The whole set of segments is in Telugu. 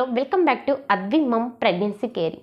Hello welcome back to Advi mom pregnancy care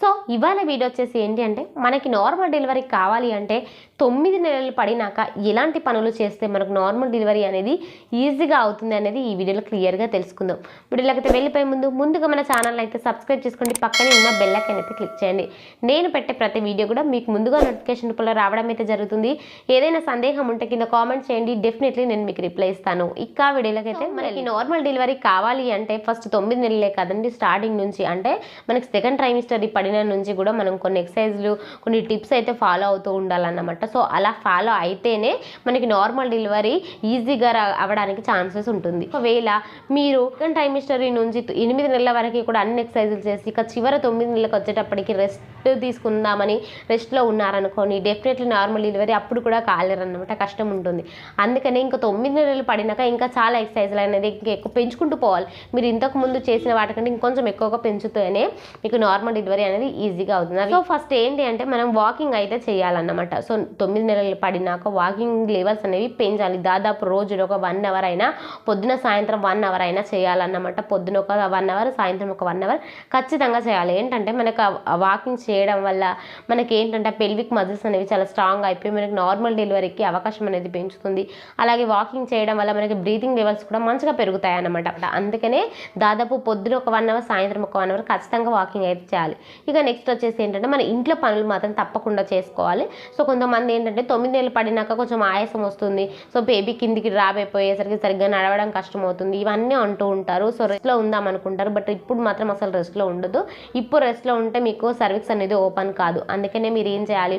so ఇవాళ వీడియో వచ్చేసి ఏంటి అంటే మనకి నార్మల్ డెలివరీ కావాలి అంటే తొమ్మిది నెలలు పడినాక ఎలాంటి పనులు చేస్తే మనకు నార్మల్ డెలివరీ అనేది ఈజీగా అవుతుంది అనేది ఈ వీడియోలో క్లియర్గా తెలుసుకుందాం. వీడియోలోకి వెళ్ళిపోయే ముందు ముందుగా మన ఛానల్ అయితే సబ్స్క్రైబ్ చేసుకోండి. పక్కనే ఉన్న బెల్ ఐకాన్ అయితే క్లిక్ చేయండి. నేను పెట్టే ప్రతి వీడియో కూడా మీకు ముందుగా నోటిఫికేషన్ రూపంలో రావడం అయితే జరుగుతుంది. ఏదైనా సందేహం ఉంటే కింద కామెంట్ చేయండి. డెఫినెట్లీ నేను మీకు రిప్లై ఇస్తాను. ఇక వీడియోలోకి అయితే మనకి నార్మల్ డెలివరీ కావాలి అంటే ఫస్ట్ తొమ్మిది నెలలే కదండి స్టార్టింగ్ నుంచి. అంటే మనకి సెకండ్ ట్రైమిస్టర్ పడిన నుంచి కూడా మనం కొన్ని ఎక్సర్సైజ్లు కొన్ని టిప్స్ అయితే ఫాలో అవుతూ ఉండాలన్నమాట. సో అలా ఫాలో అయితేనే మనకి నార్మల్ డెలివరీ ఈజీగా అవడానికి అవ్వడానికి ఛాన్సెస్ ఉంటుంది. ఒకవేళ మీరు సెకండ్ ట్రైమిస్టర్ నుంచి ఎనిమిది నెలల వరకు కూడా అన్ని ఎక్సర్సైజులు చేసి ఇక చివరి తొమ్మిది నెలలకు వచ్చేటప్పటికి రెస్ట్ తీసుకుందామని రెస్ట్లో ఉన్నారనుకోని డెఫినెట్లీ నార్మల్ డెలివరీ అప్పుడు కూడా కాలేరన్నమాట కష్టం ఉంటుంది. అందుకనే ఇంకా తొమ్మిది నెలలు పడినాక ఇంకా చాలా ఎక్సర్సైజులు అనేది ఇంకా ఎక్కువ పెంచుకుంటూ పోవాలి. మీరు ఇంతకు ముందు చేసిన వాటికంటే ఇంకొంచెం ఎక్కువగా పెంచుతూనే మీకు నార్మల్ డెలివరీ అనేది ఈజీగా అవుతుంది. సో ఫస్ట్ ఏంటి అంటే మనం వాకింగ్ అయితే చేయాలన్నమాట. సో తొమ్మిది నెలలు పడినాక వాకింగ్ లెవెల్స్ అనేవి పెంచాలి. దాదాపు రోజులో ఒక వన్ అవర్ అయినా పొద్దున సాయంత్రం వన్ అవర్ అయినా చేయాలన్నమాట. పొద్దున ఒక వన్ అవర్ సాయంత్రం ఒక వన్ అవర్ ఖచ్చితంగా చేయాలి. ఏంటంటే మనకు వాకింగ్ చేయడం వల్ల మనకి ఏంటంటే పెల్విక్ మజిల్స్ అనేవి చాలా స్ట్రాంగ్ అయిపోయి మనకి నార్మల్ డెలివరీకి అవకాశం అనేది పెంచుతుంది. అలాగే వాకింగ్ చేయడం వల్ల మనకి బ్రీతింగ్ లెవెల్స్ కూడా మంచిగా పెరుగుతాయి అన్నమాట అందుకనే దాదాపు పొద్దున ఒక వన్ అవర్ సాయంత్రం ఒక వన్ అవర్ ఖచ్చితంగా వాకింగ్ అయితే చేయాలి. ఇక నెక్స్ట్ వచ్చేసి ఏంటంటే మన ఇంట్లో పనులు మాత్రం తప్పకుండా చేసుకోవాలి. సో కొంతమంది ఏంటంటే తొమ్మిది నెలలు పడినాక కొంచెం ఆయాసం వస్తుంది. సో బేబీ కిందికి రాబోయేసరికి సరిగ్గా నడవడం కష్టం అవుతుంది ఇవన్నీ అంటూ ఉంటారు. సో రెస్ట్లో ఉందాం అనుకుంటారు. బట్ ఇప్పుడు మాత్రం అసలు రెస్ట్లో ఉండదు. ఇప్పుడు రెస్ట్లో ఉంటే మీకు సర్వీస్ అనేది ఓపెన్ కాదు. అందుకనే మీరు ఏం చేయాలి?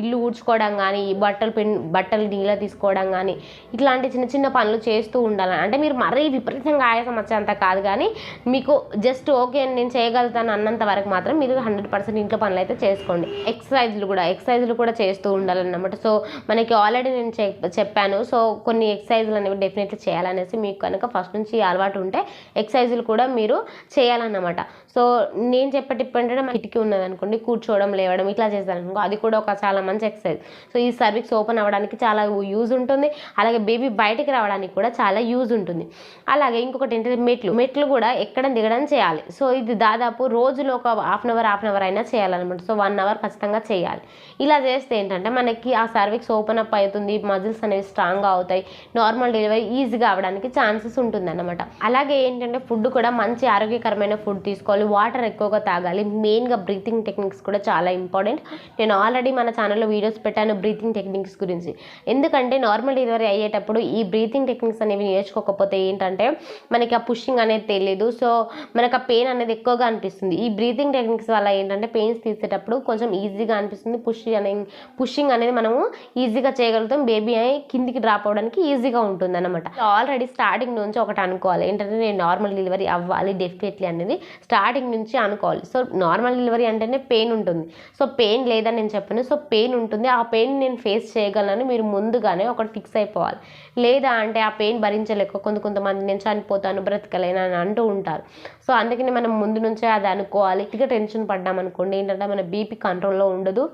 ఇల్లు ఊడ్చుకోవడం కానీ బట్టలు పిన్ బట్టలు నీళ్ళ తీసుకోవడం కానీ ఇట్లాంటి చిన్న చిన్న పనులు చేస్తూ ఉండాలి. అంటే మీరు మరీ విపరీతంగా ఆయాసం వచ్చేంత కాదు కానీ మీకు జస్ట్ ఓకే నేను చేయగలుగుతాను అన్నంత వరకు మాత్రం మీరు హండ్రెడ్ పర్సెంట్ ఇంట్లో పనులు అయితే చేసుకోండి. ఎక్సర్సైజ్లు కూడా ఎక్సర్సైజ్లు కూడా చేస్తూ ఉండాలన్నమాట. సో మనకి ఆల్రెడీ నేను చెప్- చెప్పాను. సో కొన్ని ఎక్సర్సైజులు అనేవి డెఫినెట్లీ చేయాలనేసి మీకు కనుక ఫస్ట్ నుంచి అలవాటు ఉంటే ఎక్సర్సైజులు కూడా మీరు చేయాలన్నమాట. సో నేను చెప్పే టిప్ ఏంటంటే మన కిటికీ ఉన్నది అనుకోండి కూర్చోవడం లేవడం ఇట్లా చేస్తాను అనుకో అది కూడా ఒక చాలా మంచి ఎక్సర్సైజ్ సో ఈ సర్విక్స్ ఓపెన్ అవ్వడానికి చాలా యూజ్ ఉంటుంది. అలాగే బేబీ బయటికి రావడానికి కూడా చాలా యూజ్ ఉంటుంది. అలాగే ఇంకొకటి ఏంటంటే మెట్లు. మెట్లు కూడా ఎక్కడం దిగడం చేయాలి. సో ఇది దాదాపు రోజులో ఒక half an hour half an hour అయినా చేయాలన్నమాట. సో వన్ అవర్ ఖచ్చితంగా చేయాలి. ఇలా చేస్తే ఏంటంటే మనకి ఆ సర్విక్స్ ఓపెన్ అప్ అవుతుంది మజిల్స్ అనేవి స్ట్రాంగ్గా అవుతాయి నార్మల్ డెలివరీ ఈజీగా అవ్వడానికి ఛాన్సెస్ ఉంటుంది అనమాట అలాగే ఏంటంటే ఫుడ్ కూడా మంచి ఆరోగ్యకరమైన ఫుడ్ తీసుకోవాలి వాటర్ ఎక్కువగా తాగాలి మెయిన్గా బ్రీతింగ్ టెక్నిక్స్ కూడా చాలా ఇంపార్టెంట్ నేను ఆల్రెడీ మన ఛానల్లో వీడియోస్ పెట్టాను బ్రీతింగ్ టెక్నిక్స్ గురించి. ఎందుకంటే నార్మల్ డెలివరీ అయ్యేటప్పుడు ఈ బ్రీతింగ్ టెక్నిక్స్ అనేవి నేర్చుకోకపోతే ఏంటంటే మనకి ఆ పుషింగ్ అనేది తెలియదు సో మనకు ఆ పెయిన్ అనేది ఎక్కువగా అనిపిస్తుంది. ఈ బ్రీతింగ్ టెక్నిక్స్ వల్ల ఏంటంటే పెయిన్స్ తీసేటప్పుడు కొంచెం ఈజీగా అనిపిస్తుంది పుష్ అనే పుషింగ్ అనేది మనము ఈజీగా చేయగలుగుతాం. బేబీ అయి కిందికి డ్రాప్ అవడానికి ఈజీగా ఉంటుంది అనమాట ఆల్రెడీ స్టార్టింగ్ నుంచి ఒకటి అనుకోవాలి. ఏంటంటే నేను నార్మల్ డెలివరీ అవ్వాలి డెఫినెట్లీ అనేది స్టార్టింగ్ నుంచి అనుకోవాలి. సో నార్మల్ డెలివరీ అంటేనే పెయిన్ ఉంటుంది. సో పెయిన్ లేదని నేను చెప్పను. సో పెయిన్ ఉంటుంది. ఆ పెయిన్ నేను ఫేస్ చేయగలను. మీరు ముందుగానే ఒకటి ఫిక్స్ అయిపోవాలి. లేదా అంటే ఆ పెయిన్ భరించలేక కొంత కొంతమంది నేను చనిపోతాను బ్రతకలేను అని అంటూ ఉంటారు. సో అందుకని మనం ముందు నుంచే అది అనుకోవాలి. ఇక టెన్షన్ పడ్డాం అనుకోండి ఏంటంటే మన బీపీ కంట్రోల్లో ఉండదు.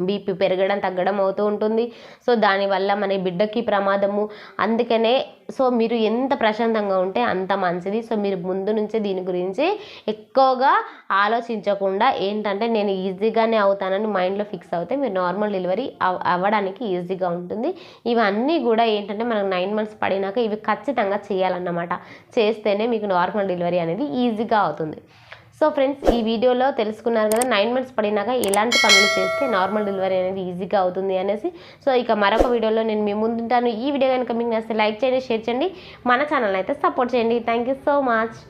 బీపీ పెరగడం తగ్గడం అవుతూ ఉంటుంది. సో దానివల్ల మన బిడ్డకి ప్రమాదము. అందుకనే సో మీరు ఎంత ప్రశాంతంగా ఉంటే అంత మంచిది. సో మీరు ముందు నుంచే దీని గురించి ఎక్కువగా ఆలోచించకుండా ఏంటంటే నేను ఈజీగానే అవుతానని మైండ్లో ఫిక్స్ అవుతే మీరు నార్మల్ డెలివరీ అవ్- అవ్వడానికి ఈజీగా ఉంటుంది. ఇవన్నీ కూడా ఏంటంటే మనకు నైన్ మంత్స్ పడినాక ఇవి ఖచ్చితంగా చేయాలన్నమాట. చేస్తేనే మీకు నార్మల్ డెలివరీ అనేది ఈజీగా అవుతుంది. సో ఫ్రెండ్స్ ఈ వీడియోలో తెలుసుకున్నారు కదా నైన్ మంత్స్ పడినాక ఎలాంటి పనులు చేస్తే నార్మల్ డెలివరీ అనేది ఈజీగా అవుతుంది అనేసి. సో ఇక మరొక వీడియోలో నేను మీ ముందుంటాను ఈ వీడియో కనుక మీకు నచ్చితే లైక్ చేయండి షేర్ చేయండి. మన ఛానల్ అయితే సపోర్ట్ చేయండి. Thank you so much